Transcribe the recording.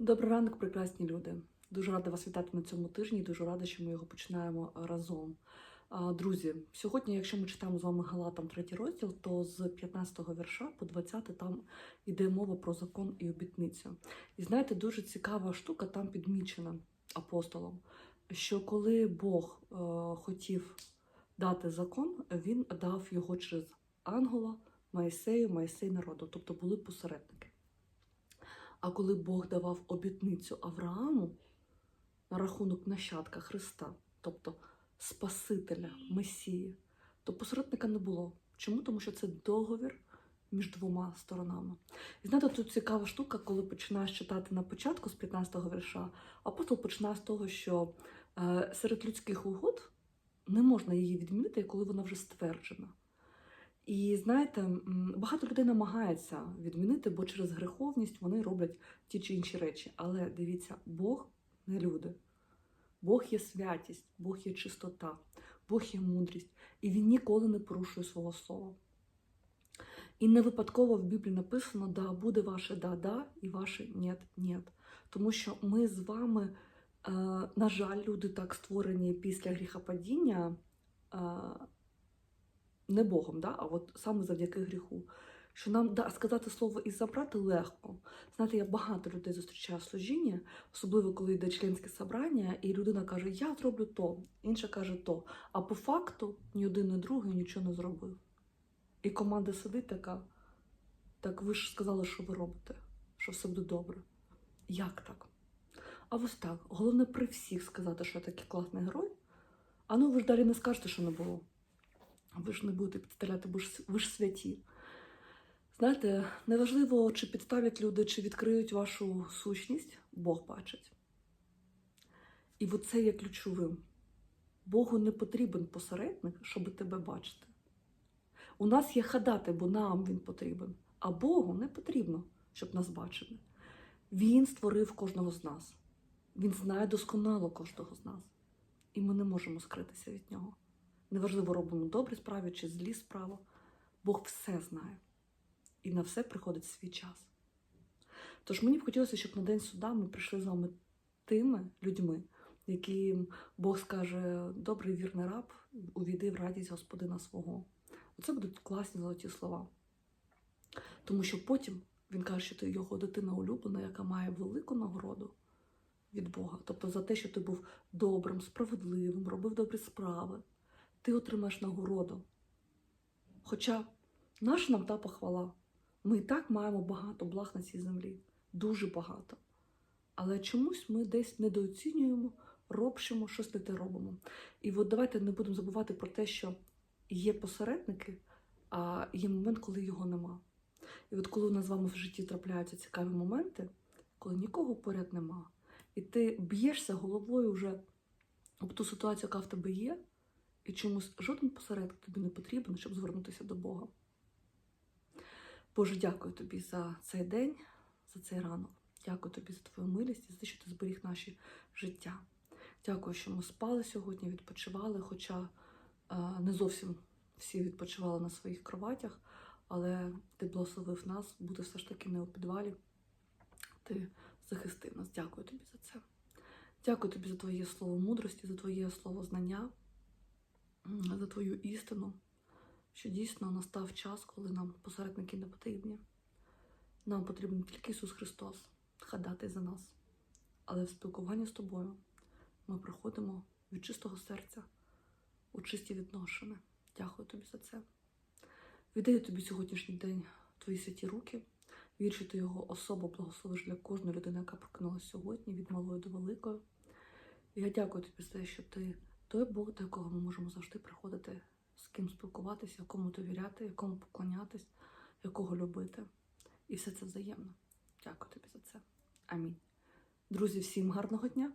Добрий ранок, прекрасні люди. Дуже рада вас вітати на цьому тижні. Дуже рада, що ми його починаємо разом. Друзі, сьогодні, якщо ми читаємо з вами Галатам третій розділ, то з 15-го вірша по 20 там йде мова про закон і обітницю. І знаєте, дуже цікава штука там підмічена апостолом, що коли Бог е, хотів дати закон, він дав його через ангела Моїсею, Моїсей народу, тобто були посередники. А коли Бог давав обітницю Аврааму на рахунок нащадка Христа, тобто Спасителя, Месії, то посередника не було. Чому? Тому що це договір між двома сторонами. І знаєте, тут цікава штука, коли починаєш читати на початку з 15-го вірша, апостол починає з того, що е, серед людських угод не можна її відмінити, коли вона вже стверджена. І знаєте, багато людей намагається відмінити, бо через греховність вони роблять ті чи інші речі. Але дивіться, Бог не люди. Бог є святість, Бог є чистота, Бог є мудрість, і Він ніколи не порушує свого слова. І не випадково в Біблії написано да буде ваше да-да і ваше нєт-нєт. Тому що ми з вами, е, на жаль, люди так створені після гріхопадіння. Не Богом, да? а от саме завдяки гріху. Що нам да, сказати слово і забрати легко. Знаєте, я багато людей зустрічаю в служінні, особливо коли йде членське собрання, і людина каже, я зроблю то, інша каже то. А по факту ні один, ні другий нічого не зробив. І команда сидить така, так ви ж сказали, що ви робите, що все буде добре. Як так? А ось так. Головне при всіх сказати, що я такий класний герой. А ну ви ж далі не скажете, що не було. Ви ж не будете підставляти, бо ж ви ж святі. Знаєте, неважливо, чи підставлять люди, чи відкриють вашу сущність, Бог бачить. І оце є ключовим. Богу не потрібен посередник, щоб тебе бачити. У нас є ходати, бо нам він потрібен, а Богу не потрібно, щоб нас бачили. Він створив кожного з нас. Він знає досконало кожного з нас. І ми не можемо скритися від нього. Неважливо, робимо добрі справи чи злі справи. Бог все знає. І на все приходить свій час. Тож мені б хотілося, щоб на День суда ми прийшли з вами тими людьми, яким Бог скаже: добрий вірний раб, увійди в радість Господина свого. Оце будуть класні золоті слова. Тому що потім він каже, що ти його дитина улюблена, яка має велику нагороду від Бога. Тобто за те, що ти був добрим, справедливим, робив добрі справи ти отримаєш нагороду. Хоча наша нам та похвала. Ми і так маємо багато благ на цій землі, дуже багато. Але чомусь ми десь недооцінюємо, робчимо, щось не те робимо. І от давайте не будемо забувати про те, що є посередники, а є момент, коли його нема. І от коли у нас з вами в житті трапляються цікаві моменти, коли нікого поряд нема, і ти б'єшся головою вже об ту ситуацію, яка в тебе є, і чомусь жоден посередник тобі не потрібен, щоб звернутися до Бога. Боже, дякую тобі за цей день, за цей ранок. Дякую тобі за твою милість і за те, що ти зберіг наші життя. Дякую, що ми спали сьогодні, відпочивали, хоча е, не зовсім всі відпочивали на своїх кроватях, але ти благословив нас бути все ж таки не у підвалі. Ти захистив нас. Дякую тобі за це. Дякую тобі за твоє слово мудрості, за твоє слово знання за твою істину, що дійсно настав час, коли нам посередники не потрібні. Нам потрібен тільки Ісус Христос, ходати за нас. Але в спілкуванні з тобою ми приходимо від чистого серця у чисті відношення. Дякую тобі за це. Віддаю тобі сьогоднішній день твої святі руки. Вір, що ти його особо благословиш для кожної людини, яка прокинулася сьогодні, від малої до великої. Я дякую тобі за те, що ти той Бог, до якого ми можемо завжди приходити, з ким спілкуватися, якому довіряти, якому поклонятись, якого любити. І все це взаємно. Дякую тобі за це. Амінь. Друзі, всім гарного дня!